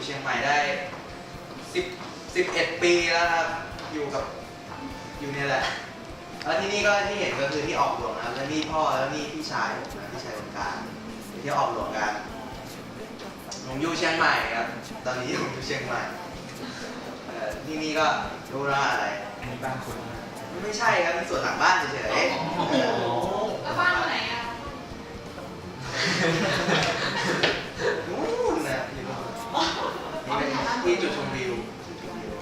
ู่เชียงใหม่ได้สิบสิบเอ็ดปีแล้วครับ อยู่กับอยู่เนี่ยแหละ แล้วที่นี่ก็ที่เห็นก็คือที่ออกหลวงนะครับแล้วนี่พ่อแล้วนี่พี่ชายพี่ชายคนกลางที่ออกหลวงกันผมอยู่เชียงใหม่ครับ ตอนนี้อยู่เชียงใหม่ที่นี่ก็รู้แล้อะไร มีบ้านคนไม่ใช่ครับเป็นส่วนหลังบ้านเฉยๆเออ ที่จุดชมวิวจุดชมวิว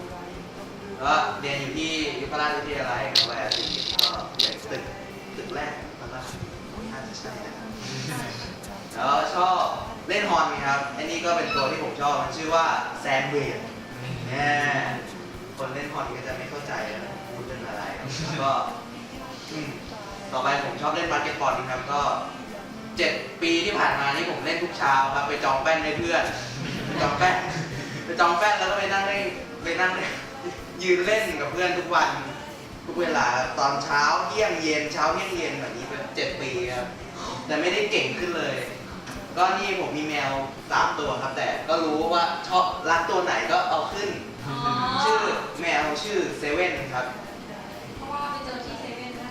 แล้วเรียนอยู่ที่ยุพราชวิทยาลัยครับแวร์สิก็เรียนตึกตึกแรกแล้วก็น่าจะใช่นะครับแล้วชอบเล่นฮอนไหมครับอันนี้ก็เป็นตัวที่ผมชอบมันชื่อว่าแซมเวดแน่คนเล่นฮอนก็จะไม่เข้าใจนะพูดเรื่องอะไรครับแล้วก็อืมต่อไปผมชอบเล่นบาสเกตบอลครับก็เจ็ดปีที่ผ่านมานี่ผมเล่นทุกเช้าครับไปจองแป้นให้เพื่อนไปจองแป้น ไปจองแป้นแล้วก็ไปนั่งเล่นไปนั่งเล่นยืนเล่นกับเพื่อนทุกวัน ทุกเวลาตอนเช้าเที่ยงเย็นเช้าเที่ยงเย็นแบบนี้เป็นเจ็ดปีครับแต่ไม่ได้เก่งขึ้นเลย ก็นี่ผมมีแมวสามตัวครับ แต่ก็รู้ว่าชอบรักตัวไหนก็เอาขึ้น อ๋อชื่อแมวชื่อเซเว่นครับ เพราะว่าไปเจอที่เซเว่นนะ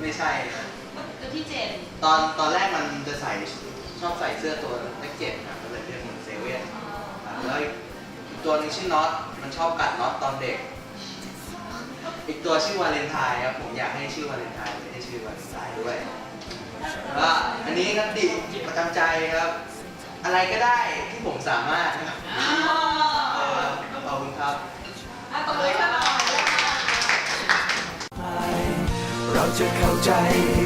ไม่ใช่ครับ เจอที่เจ็ดตอนตอนแรกมันจะใส่ชอบใส่เสื้อตัวเลขเจ็ดครับก็เลยเรียกมันเซเว่นครับแล้วอีก ตัวหนึงชื่อน็อตมันชอบกัดน็อตตอนเด็ก อีกตัวชื่อวาเลนไทน์ครับผมอยากให้ชื่อวาเลนไทน์ไม่ได้ชื่อวาเลนไทน์ด้วยก็อันนี้ก็ดิประจำใจครับ อะไรก็ได้ที่ผมสามารถนะครับอ๋อขอบคุณครับอะตบมือให้หน่อยเราจะเข้าใจ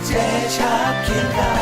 เจชับเคียงกาย